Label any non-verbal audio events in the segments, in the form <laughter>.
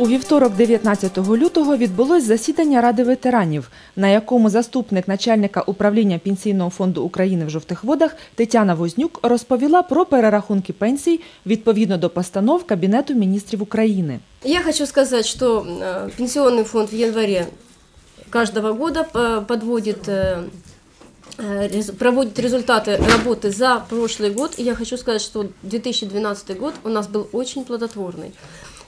У вівторок, 19 лютого, відбулось засідання Ради ветеранів, на якому заступник начальника управління Пенсійного фонду України в жовтих водах Тетяна Вознюк розповіла про перерахунки пенсій відповідно до постанов Кабінету міністрів України. Я хочу сказать, что э, пенсионный фонд в январе каждого года э, подводит, э, э, рез- проводит результаты работы за прошлый год. И я хочу сказать, что 2012 год у нас был очень плодотворный.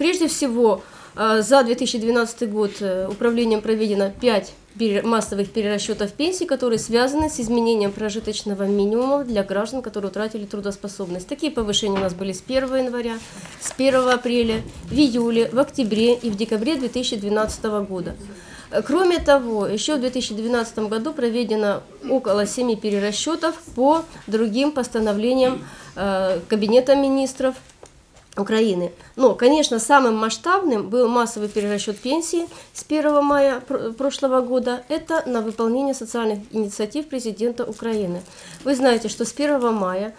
Прежде всего, э, за 2012 год э, управлением проведено 5 пере- массовых перерасчетов пенсий, которые связаны с изменением прожиточного минимума для граждан, которые утратили трудоспособность. Такие повышения у нас были с 1 января, с 1 апреля, в июле, в октябре и в декабре 2012 года. Э, Кроме того, еще в 2012 году проведено около 7 перерасчетов по другим постановлениям Кабинета министров Украины. Но, конечно, самым масштабным был массовый перерасчет пенсии с 1 мая пр- прошлого года. Это на выполнение социальных инициатив президента Украины. Вы знаете, что с 1 мая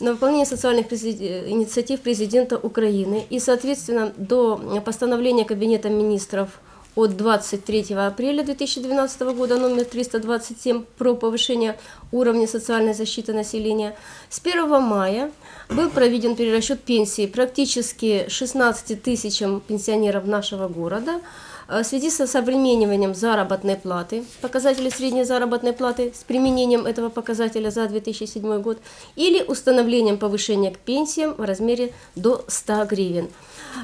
на выполнение социальных инициатив президента Украины и, соответственно, до постановления Кабинета министров от 23 апреля 2012 года номер 327 про повышение уровня социальной защиты населения. С 1 мая был проведен перерасчет пенсии практически 16 тысячам пенсионеров нашего города э, в связи со современниванием заработной платы, показателей средней заработной платы с применением этого показателя за 2007 год или установлением повышения к пенсиям в размере до 100 гривен.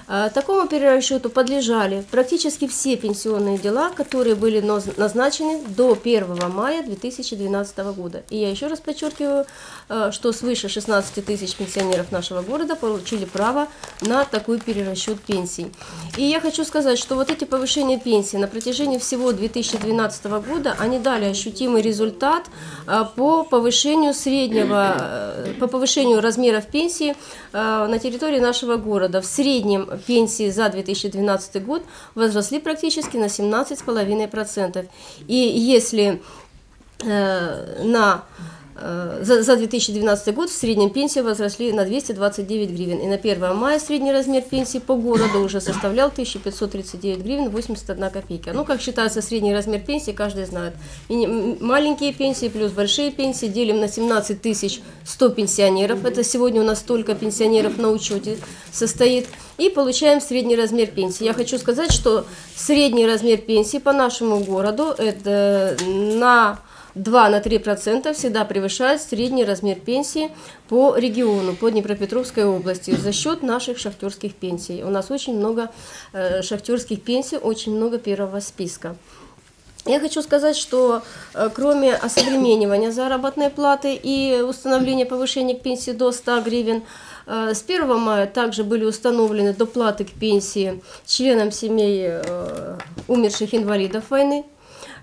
А, Такому перерасчету подлежали практически все пенсионные дела, которые были назначены до 1 мая 2012 года. И я еще раз подчеркиваю, э, что свыше 16 тысяч пенсионеров нашего города получили право на такой перерасчет пенсий. И я хочу сказать, что вот эти повышения пенсий на протяжении всего 2012 года, они дали ощутимый результат э, по повышению среднего, э, по повышению размеров пенсии э, на территории нашего города. В среднем пенсии за 2012 год возросли практически на 17,5%. И если э, на за, за 2012 год в среднем пенсии возросли на 229 гривен. И на 1 мая средний размер пенсии по городу уже составлял 1539 гривен 81 копейка. Ну, как считается средний размер пенсии, каждый знает. Мини- маленькие пенсии плюс большие пенсии делим на 17 тысяч 100 пенсионеров. Это сегодня у нас столько пенсионеров на учете состоит. И получаем средний размер пенсии. Я хочу сказать, что средний размер пенсии по нашему городу это на 2 на 3 процента всегда превышает средний размер пенсии по региону, по Днепропетровской области за счет наших шахтерских пенсий. У нас очень много э, шахтерских пенсий, очень много первого списка. Я хочу сказать, что э, кроме осовременивания заработной платы и установления повышения к пенсии до 100 гривен, э, с 1 мая также были установлены доплаты к пенсии членам семей умерших инвалидов войны.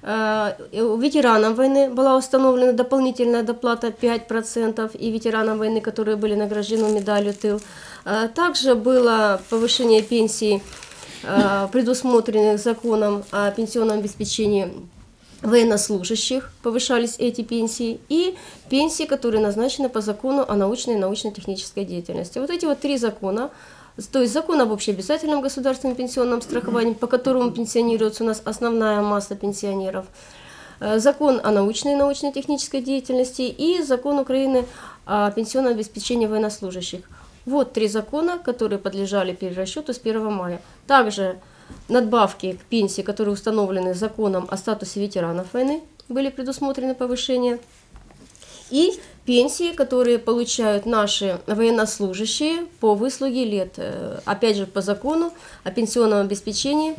Э, Ветеранам войны была установлена дополнительная доплата 5% и ветеранам войны, которые были награждены медалью тыл. Э, Также было повышение пенсии, э, предусмотренных законом о пенсионном обеспечении военнослужащих, повышались эти пенсии, и пенсии, которые назначены по закону о научной и научно-технической деятельности. Вот эти вот три закона, то есть закон об общеобязательном государственном пенсионном страховании, по которому пенсионируется у нас основная масса пенсионеров, э, закон о научной и научно-технической деятельности и закон Украины о пенсионном обеспечении военнослужащих. Вот три закона, которые подлежали перерасчету с 1 мая. Также надбавки к пенсии, которые установлены законом о статусе ветеранов войны, были предусмотрены повышения. И пенсии, которые получают наши военнослужащие по выслуге лет, э, опять же по закону о пенсионном обеспечении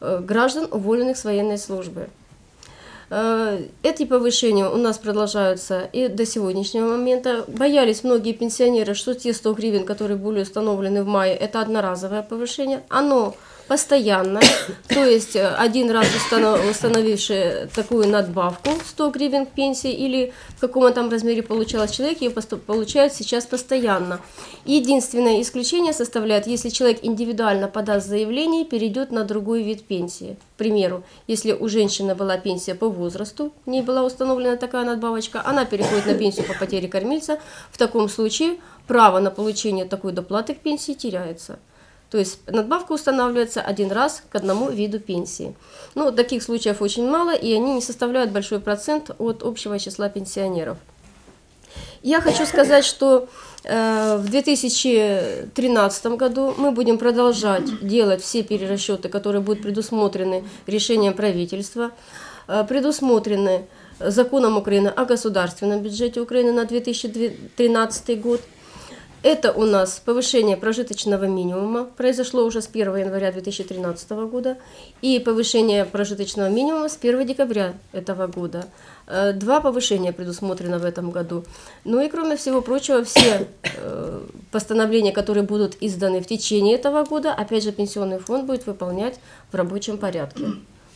э, граждан, уволенных с военной службы. Э, Эти повышения у нас продолжаются и до сегодняшнего момента. Боялись многие пенсионеры, что те 100 гривен, которые были установлены в мае, это одноразовое повышение. Оно постоянное, <coughs> то есть э, один раз установ- установивший такую надбавку 100 гривен к пенсии или в каком там размере получалось человек, ее получает сейчас постоянно. Единственное исключение составляет, если человек индивидуально подаст заявление и перейдет на другой вид пенсии. К примеру, если у женщины была пенсия по возрасту, в ней была установлена такая надбавочка, она переходит на пенсию по потере кормильца, в таком случае право на получение такой доплаты к пенсии теряется. То есть надбавка устанавливается один раз к одному виду пенсии. Ну, таких случаев очень мало, и они не составляют большой процент от общего числа пенсионеров. Я хочу сказать, что э, в 2013 году мы будем продолжать делать все перерасчеты, которые будут предусмотрены решением правительства, э, предусмотрены законом Украины о государственном бюджете Украины на 2013 год. Это у нас повышение прожиточного минимума, произошло уже с 1 января 2013 года, и повышение прожиточного минимума с 1 декабря этого года. Э, Два повышения предусмотрено в этом году. Ну и кроме всего прочего, все э, постановления, которые будут изданы в течение этого года, опять же, пенсионный фонд будет выполнять в рабочем порядке.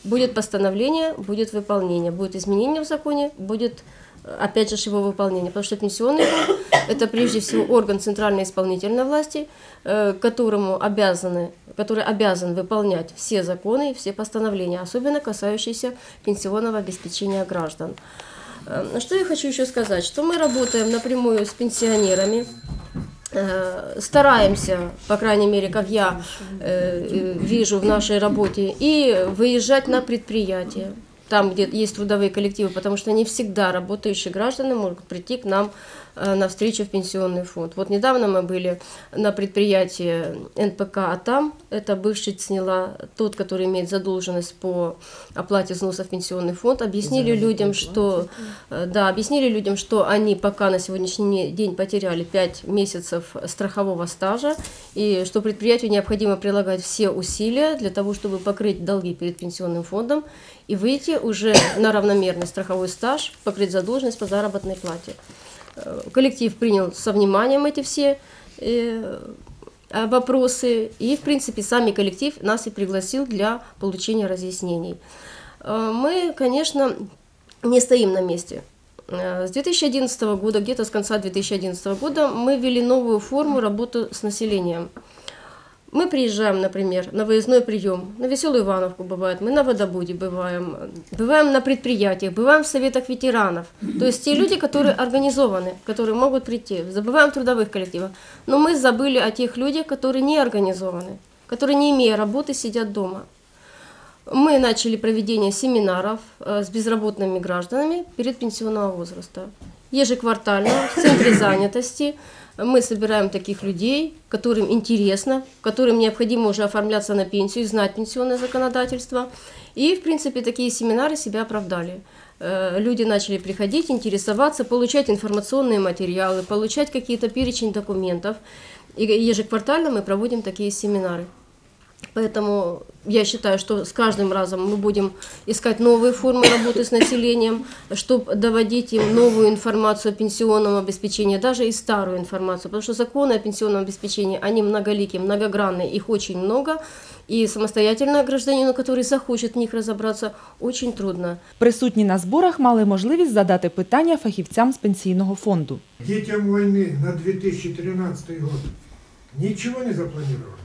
Будет постановление, будет выполнение, будет изменение в законе, будет опять же его выполнение, потому что пенсионный фонд – это прежде всего орган центральной исполнительной власти, э, которому обязаны, который обязан выполнять все законы и все постановления, особенно касающиеся пенсионного обеспечения граждан. Э, Что я хочу еще сказать, что мы работаем напрямую с пенсионерами, э, стараемся, по крайней мере, как я вижу в нашей работе, и выезжать на предприятия, там, где есть трудовые коллективы, потому что не всегда работающие граждане могут прийти к нам э, на встречу в пенсионный фонд. Вот недавно мы были на предприятии НПК «Атам», это бывший ЦНИЛА, тот, который имеет задолженность по оплате взносов в пенсионный фонд, объяснили людям, что, э, да, объяснили людям, что они пока на сегодняшний день потеряли 5 месяцев страхового стажа, и что предприятию необходимо прилагать все усилия для того, чтобы покрыть долги перед пенсионным фондом и выйти уже на равномерный страховой стаж, покрыть задолженность по заработной плате. Э, Коллектив принял со вниманием эти все э, э, вопросы, и, в принципе, сами коллектив нас и пригласил для получения разъяснений. Э, Мы, конечно, не стоим на месте. С 2011 года, где-то с конца 2011 года, мы ввели новую форму работы с населением. Мы приезжаем, например, на выездной прием, на Веселую Ивановку бывает, мы на водобуде бываем, бываем на предприятиях, бываем в советах ветеранов. То есть те люди, которые организованы, которые могут прийти, забываем трудовых коллективах. Но мы забыли о тех людях, которые не организованы, которые, не имея работы, сидят дома. Мы начали проведение семинаров э, с безработными гражданами перед пенсионного возраста. Ежеквартально в центре занятости мы собираем таких людей, которым интересно, которым необходимо уже оформляться на пенсию, знать пенсионное законодательство. И, в принципе, такие семинары себя оправдали. Э, Люди начали приходить, интересоваться, получать информационные материалы, получать какие-то перечень документов. И ежеквартально мы проводим такие семинары. Поэтому я считаю, что с каждым разом мы будем искать новые формы работы с населением, чтобы доводить им новую информацию о пенсионном обеспечении, даже и старую информацию, потому что законы о пенсионном обеспечении, они многоликие, многогранные, их очень много, и самостоятельно гражданину, который захочет в них разобраться, очень трудно. Присутні на зборах мали можливість задати питання фахівцям з пенсійного фонду. Детям войны на 2013 год ничего не запланировано.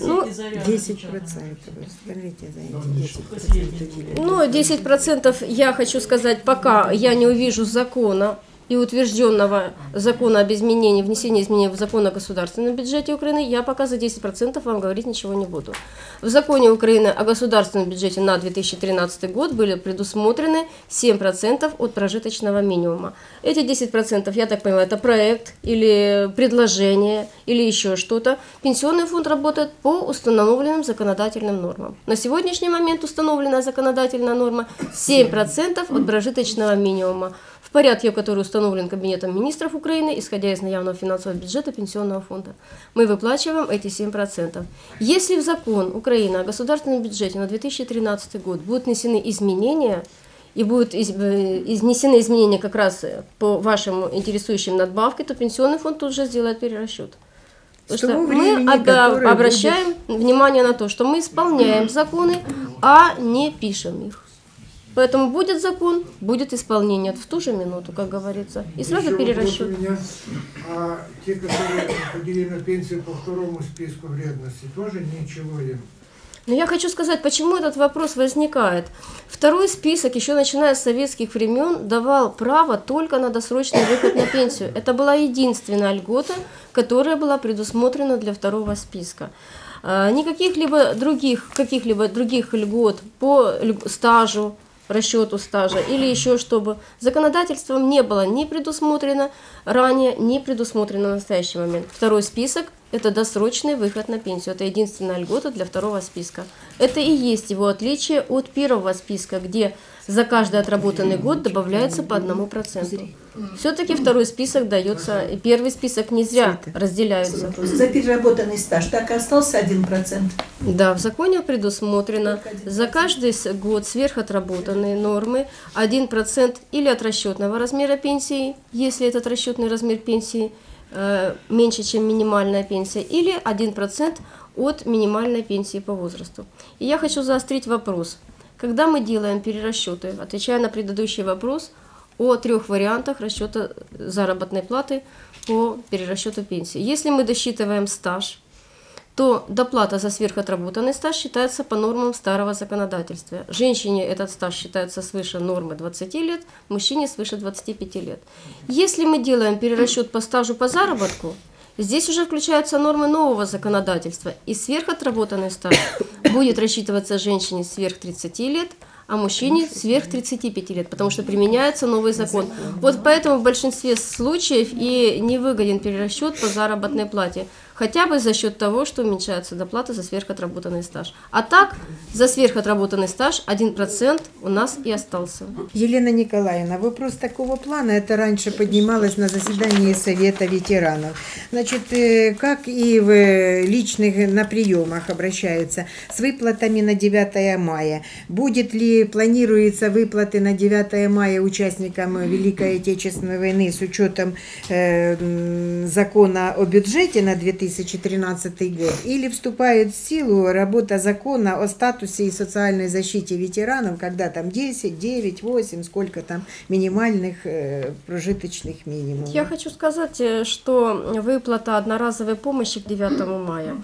Ну, 10 процентов. Скажите за эти 10 процентов. Ну, 10% я хочу сказать, пока я не увижу закона и утвержденного закона об изменении, внесении изменений в закон о государственном бюджете Украины, я пока за 10% вам говорить ничего не буду. В законе Украины о государственном бюджете на 2013 год были предусмотрены 7% от прожиточного минимума. Эти 10%, я так понимаю, это проект или предложение или еще что-то. Пенсионный фонд работает по установленным законодательным нормам. На сегодняшний момент установленная законодательная норма 7% от прожиточного минимума в порядке, который установлен Кабинетом министров Украины, исходя из наявного финансового бюджета Пенсионного фонда. Мы выплачиваем эти 7%. Если в закон Украины о государственном бюджете на 2013 год будут внесены изменения, и будут э, изнесены изменения как раз по вашим интересующим надбавке, то Пенсионный фонд тут же сделает перерасчет. Потому что мы которое обращаем внимание на то, что мы исполняем законы, а не пишем их. Поэтому будет закон, будет исполнение в ту же минуту, как говорится. И сразу Еще перерасчет. у меня. А те, которые уходили на пенсию по второму списку вредности, тоже ничего им. Но я хочу сказать, почему этот вопрос возникает. Второй список, еще начиная с советских времен, давал право только на досрочный выход на пенсию. Это была единственная льгота, которая была предусмотрена для второго списка. А, Никаких либо других, каких-либо других льгот по стажу, расчету стажа или еще чтобы законодательством не было ни предусмотрено ранее, ни предусмотрено в настоящий момент. Второй список – это досрочный выход на пенсию. Это единственная льгота для второго списка. Это и есть его отличие от первого списка, где за каждый отработанный год добавляется по одному проценту. Все-таки второй список дается, и первый список не зря разделяются. За переработанный стаж так и остался 1%. Да, в законе предусмотрено за каждый год сверхотработанные нормы 1% или от расчетного размера пенсии, если этот расчетный размер пенсии э, меньше, чем минимальная пенсия, или 1% от минимальной пенсии по возрасту. И я хочу заострить вопрос. Когда мы делаем перерасчеты, отвечая на предыдущий вопрос о трех вариантах расчета заработной платы по перерасчету пенсии. Если мы досчитываем стаж, то доплата за сверхотработанный стаж считается по нормам старого законодательства. Женщине этот стаж считается свыше нормы 20 лет, мужчине свыше 25 лет. Если мы делаем перерасчет по стажу по заработку, здесь уже включаются нормы нового законодательства, и сверхотработанный стаж будет рассчитываться женщине сверх 30 лет, а мужчине сверх 35 лет, потому что применяется новый закон. Вот поэтому в большинстве случаев и не выгоден перерасчет по заработной плате, хотя бы за счет того, что уменьшается доплата за сверхотработанный стаж. А так, за сверхотработанный стаж 1% у нас и остался. Елена Николаевна, вопрос такого плана, это раньше поднималось на заседании Совета ветеранов. Значит, э, как и в личных на приемах обращаются с выплатами на 9 мая. Будет ли, планируется выплаты на 9 мая участникам Великой Отечественной войны с учетом э, закона о бюджете на 2013 год? Или вступает в силу работа закона о статусе и социальной защите ветеранов, когда там 10, 9, 8, сколько там минимальных э, прожиточных минимумов? Я хочу сказать, э, что выплата одноразовой помощи к 9 мая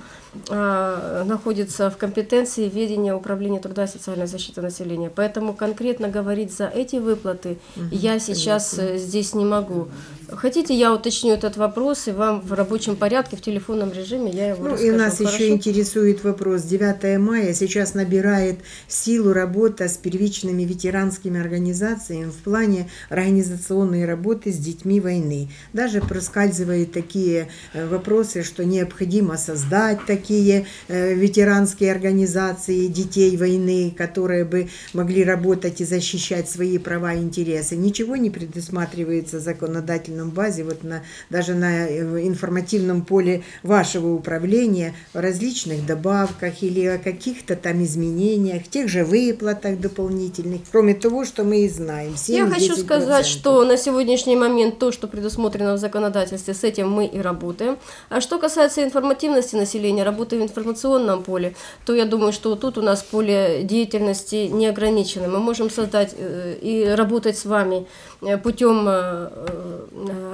находится в компетенции ведения Управления труда и социальной защиты населения. Поэтому конкретно говорить за эти выплаты я сейчас э, здесь не могу. Хотите, я уточню этот вопрос, и вам в рабочем порядке, в телефонном режиме я его Ну, расскажу. и нас Хорошо? еще интересует вопрос. 9 мая сейчас набирает силу работа с первичными ветеранскими организациями в плане организационной работы с детьми войны. Даже проскальзывают такие э, вопросы, что необходимо создать такие э, ветеранские организации детей войны, которые бы могли работать и защищать свои права и интересы. Ничего не предусматривается в законодательном базе, вот на, даже на э, информативном поле вашего управления о различных добавках или о каких-то там изменениях, тех же выплатах дополнительных, кроме того, что мы и знаем. Я хочу 7-10%. сказать, что на сегодняшний момент то, что предусмотрено в законодательстве, с этим мы и работаем. А что касается информативности населения, работы в информационном поле, то я думаю, что тут у нас поле деятельности не ограничено. Мы можем создать э, и работать с вами э, путем э,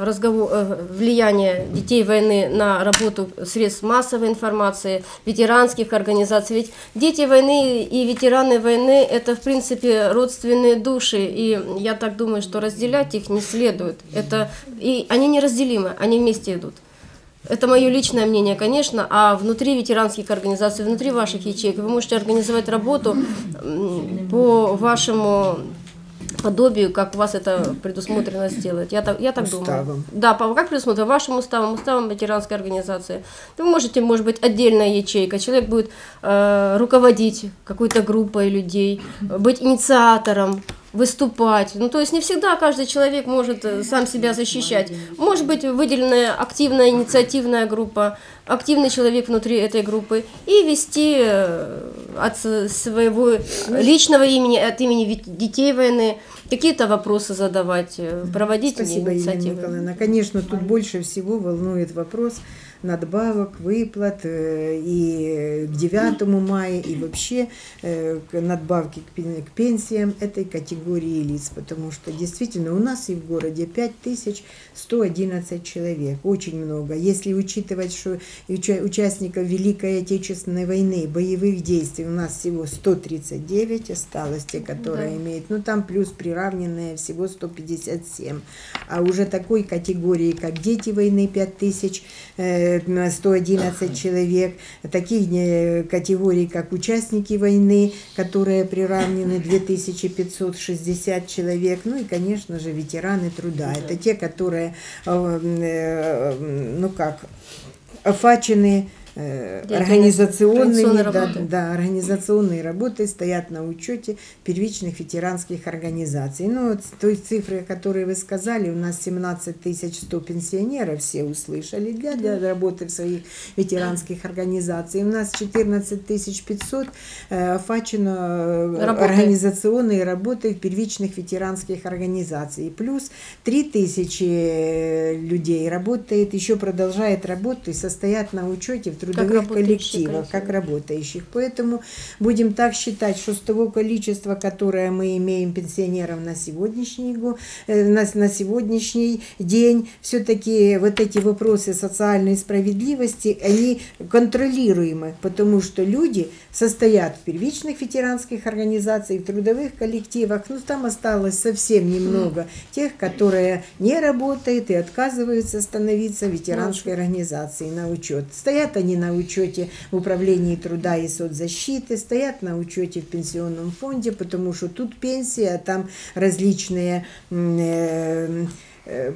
разговор- влияния детей войны на работу средств массовой информации, ветеранских организаций. Ведь дети войны и ветераны войны – это, в принципе, родственные души, и я так думаю, что разделять их не следует. Это, и они неразделимы, они вместе идут. Это мое личное мнение, конечно, а внутри ветеранских организаций, внутри ваших ячеек вы можете организовать работу по вашему подобию, как у вас это предусмотрено сделать. Я так, я так думаю. Уставом. Да, по, как предусмотрено вашим уставом, уставом ветеранской организации. Вы можете, может быть, отдельная ячейка, человек будет э, руководить какой-то группой людей, быть инициатором, выступать. Ну, то есть не всегда каждый человек может э, сам себя защищать. Может быть выделенная активная инициативная группа, активный человек внутри этой группы и вести э, от своего личного имени, от имени детей войны какие-то вопросы задавать, э, проводить Спасибо, Елена инициативы. Николаевна. Конечно, тут больше всего волнует вопрос надбавок, выплат э, и к 9 мая, и вообще э, к надбавки к пен- к пенсиям этой категории лиц, потому что действительно у нас и в городе 5111 человек, очень много. Если учитывать, что участников Великой Отечественной войны, боевых действий у нас всего 139 осталось, те, которые Да. имеют, ну там плюс при приравненные всего 157. А уже такой категории, как дети войны, 5111 человек, таких э, категорий, как участники войны, которые приравнены 2560 человек, ну и, конечно же, ветераны труда. Это те, которые, э, э, ну как, офачены э, организационной да, да, организационные работы стоят на учете первичных ветеранских организаций. Ну, вот той цифры, которые вы сказали, у нас 17 100 пенсионеров, все услышали, для, для работы в своих ветеранских организациях. У нас 14 500 э, офачено э, Работы. организационные работы в первичных ветеранских организаций. Плюс 3000 людей работает, еще продолжает работу и состоят на учете в трудовых работающие коллективах, как работающих. Поэтому будем так считать, что с того количества, которое мы имеем пенсионеров на сегодняшний, го- э, на, на сегодняшний день, все-таки вот эти вопросы социальной справедливости, они контролируемы, потому что люди состоят в первичных ветеранских организациях, в трудовых коллективах, ну там осталось совсем немного тех, которые не работают и отказываются становиться ветеранской организацией на учет. Стоят они на учете в управлении труда и соцзащиты, стоят на учете в пенсионном фонде, потому что тут пенсия, а там различные э,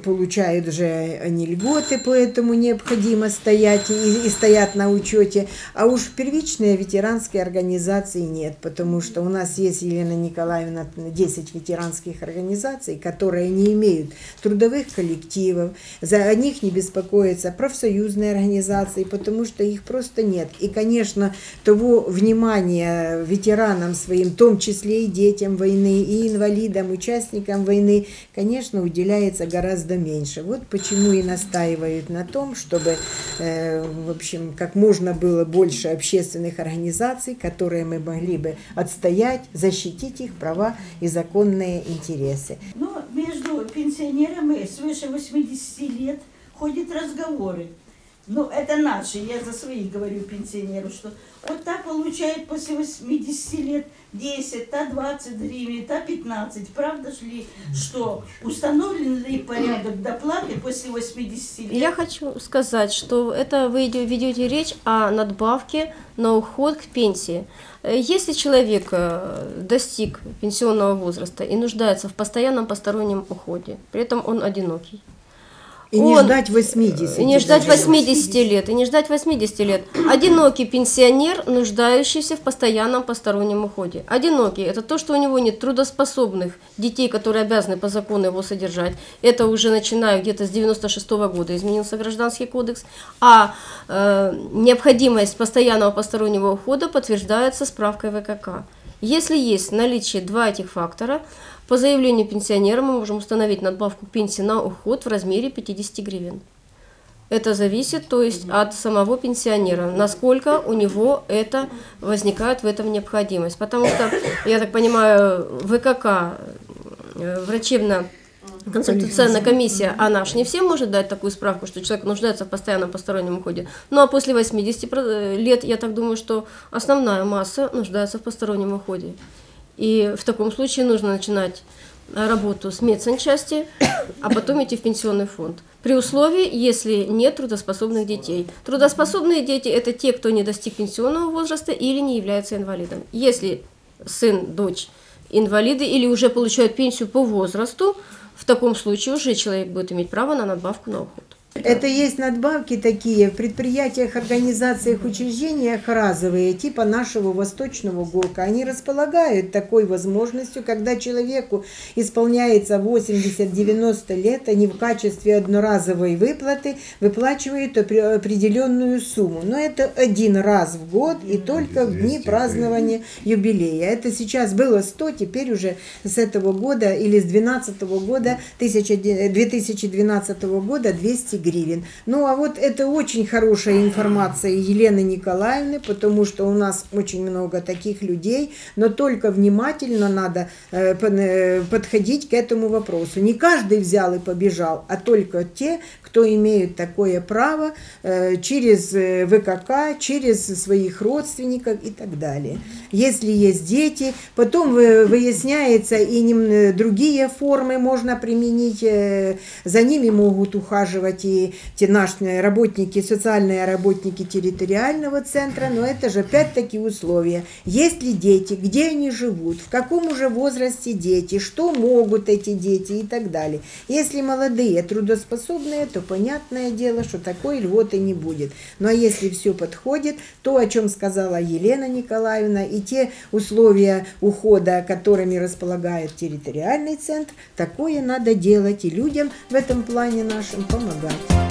получают же они льготы, поэтому необходимо стоять и, и стоят на учете. А уж первичные ветеранские организации нет, потому что у нас есть, Елена Николаевна, 10 ветеранских организаций, которые не имеют трудовых коллективов, за них не беспокоятся профсоюзные организации, потому что их просто нет. И, конечно, того внимания ветеранам своим, в том числе и детям войны, и инвалидам, участникам войны, конечно, уделяется гораздо меньше. Вот почему и настаивают на том, чтобы, э, в общем, как можно было больше общественных организаций, которые мы могли бы отстоять, защитить их права и законные интересы. Но между пенсионерами свыше 80 лет ходят разговоры. Ну, это наши, я за своих говорю пенсионеру, что вот та получает после 80 лет 10, та 20 гривен, та 15. Правда ж ли, что установлен ли порядок доплаты после 80 лет? Я хочу сказать, что это вы ведете речь о надбавке на уход к пенсии. Если человек э, достиг пенсионного возраста и нуждается в постоянном постороннем уходе, при этом он одинокий, И не Он- ждать 80. и не ждать даже. 80 лет, и не ждать 80 лет. Одинокий пенсионер, нуждающийся в постоянном постороннем уходе. Одинокий – это то, что у него нет трудоспособных детей, которые обязаны по закону его содержать. Это уже начиная где-то с 96 года изменился гражданский кодекс. А э, необходимость постоянного постороннего ухода подтверждается справкой ВКК. Если есть в наличии два этих фактора, по заявлению пенсионера мы можем установить надбавку пенсии на уход в размере 50 гривен. Это зависит, то есть, от самого пенсионера, насколько у него это возникает в этом необходимость. Потому что, я так понимаю, ВКК, э, врачебно консультационная комиссия, она ж не всем может дать такую справку, что человек нуждается в постоянном постороннем уходе. Ну а после 80 про- лет, я так думаю, что основная масса нуждается в постороннем уходе. И в таком случае нужно начинать э, работу с медсанчасти, а потом идти в пенсионный фонд. При условии, если нет трудоспособных детей. Трудоспособные дети – это те, кто не достиг пенсионного возраста или не является инвалидом. Если сын, дочь инвалиды или уже получают пенсию по возрасту, в таком случае уже человек будет иметь право на надбавку на уход. Это есть надбавки такие в предприятиях, организациях, учреждениях разовые, типа нашего Восточного ГОКа. Они располагают такой возможностью, когда человеку исполняется 80-90 лет, они в качестве одноразовой выплаты выплачивают опре- определенную сумму. Но это один раз в год и только в дни празднования юбилея. Это сейчас было 100, теперь уже с этого года или с 2012 года, 1000 2012 года 200 гривен. Ну а вот это очень хорошая информация Елены Николаевны, потому что у нас очень много таких людей, но только внимательно надо э, э, подходить к этому вопросу. Не каждый взял и побежал, а только те, кто имеют такое право э, через ВКК, через своих родственников и так далее. Если есть дети, потом вы- выясняется и нем- другие формы можно применить, э, за ними могут ухаживать и те наши работники, социальные работники территориального центра, но это же опять-таки условия. Есть ли дети, где они живут, в каком уже возрасте дети, что могут эти дети и так далее. Если молодые, трудоспособные, то понятное дело, что такой льготы не будет. Ну а если все подходит, то, о чем сказала Елена Николаевна, и те условия ухода, которыми располагает территориальный центр, такое надо делать и людям в этом плане нашим помогать.